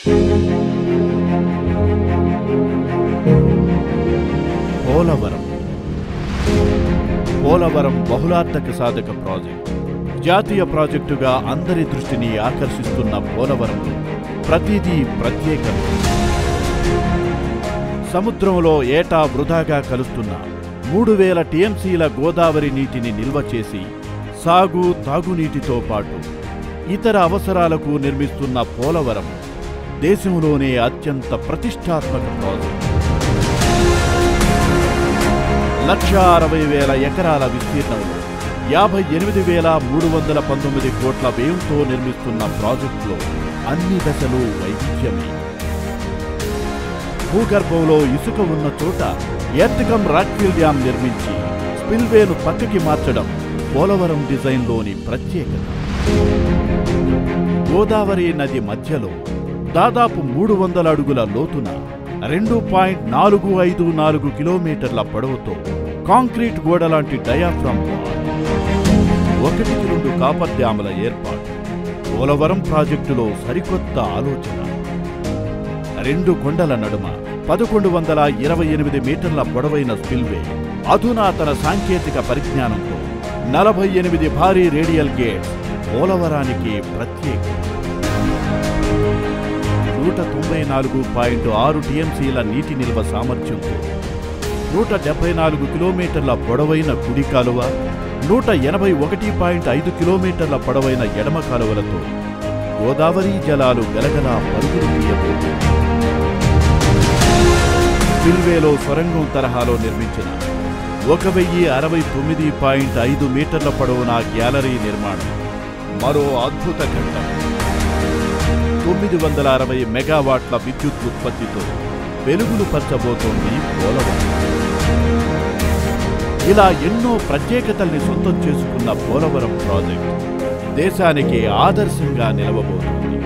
పోలవరం. పోలవరం బహుళార్థక సాధక ప్రాజెక్టు. జాతీయ ప్రాజెక్టుగా అందరి దృష్టిని ఆకర్షిస్తున్న పోలవరం ప్రతిదీ ప్రత్యేకం. సముద్రంలో ఏటా వృధాగా కలుస్తున్న మూడు వేల టీఎంసీల గోదావరి నీటిని నిల్వ చేసి సాగు తాగునీటితో పాటు ఇతర అవసరాలకు నిర్మిస్తున్న పోలవరం దేశంలోనే అత్యంత ప్రతిష్టాత్మక ప్రాజెక్ట్ లక్ష అరవై వేల ఎకరాల విస్తీర్ణంలో యాభై ఎనిమిది వేల మూడు వందల పంతొమ్మిది కోట్ల వ్యయంతో నిర్మిస్తున్న ప్రాజెక్టులో అన్ని దశలు వైవిధ్యమే. భూగర్భంలో ఇసుక ఉన్న చోట ఎర్తికం రాక్ఫిల్ డ్యాం నిర్మించి స్పిల్వేను పక్కకి మార్చడం పోలవరం డిజైన్లోని ప్రత్యేకత. గోదావరి నది మధ్యలో దాదాపు మూడు వందల అడుగుల లోతున రెండు పాయింట్ నాలుగు ఐదు నాలుగు కిలోమీటర్ల పొడవుతో కాంక్రీట్ గోడ లాంటి డయాఫ్రామ్ ఒకటికి రెండు కాపర్ డ్యాముల ఏర్పాటు పోలవరం ప్రాజెక్టులో సరికొత్త ఆలోచన. రెండు కొండల నడుమ పదకొండు వందల ఇరవై ఎనిమిది మీటర్ల పొడవైన స్పిల్వే అధునాతన సాంకేతిక పరిజ్ఞానంతో నలభై ఎనిమిది భారీ రేడియల్ గేట్స్ పోలవరానికి ప్రత్యేకం. నూట తొంభై నాలుగు పాయింట్ ఆరు టీఎంసీల నీటి నిల్వ సామర్థ్యంతో నూట డెబ్బై నాలుగు కిలోమీటర్ల పొడవైన కుడి కాలువ నూట ఎనభై ఒకటి పాయింట్ ఐదు కిలోమీటర్ల పొడవైన ఎడమ కాలువలతో గోదావరి జలాలు గలగలా పరుగులు తీయబోతుంది స్పిల్వేలో సొరంగం తరహాలో నిర్మించిన ఒక వెయ్యి అరవై తొమ్మిది పాయింట్ ఐదు మీటర్ల పొడవున గ్యాలరీ నిర్మాణం. మరో అద్భుత ఘట్టం. తొమ్మిది వందల అరవై మెగావాట్ల విద్యుత్ ఉత్పత్తితో వెలుగులు పరచబోతోంది పోలవరం. ఇలా ఎన్నో ప్రత్యేకతల్ని సొంతం చేసుకున్న పోలవరం ప్రాజెక్ట్ దేశానికి ఆదర్శంగా నిలవబోతుంది.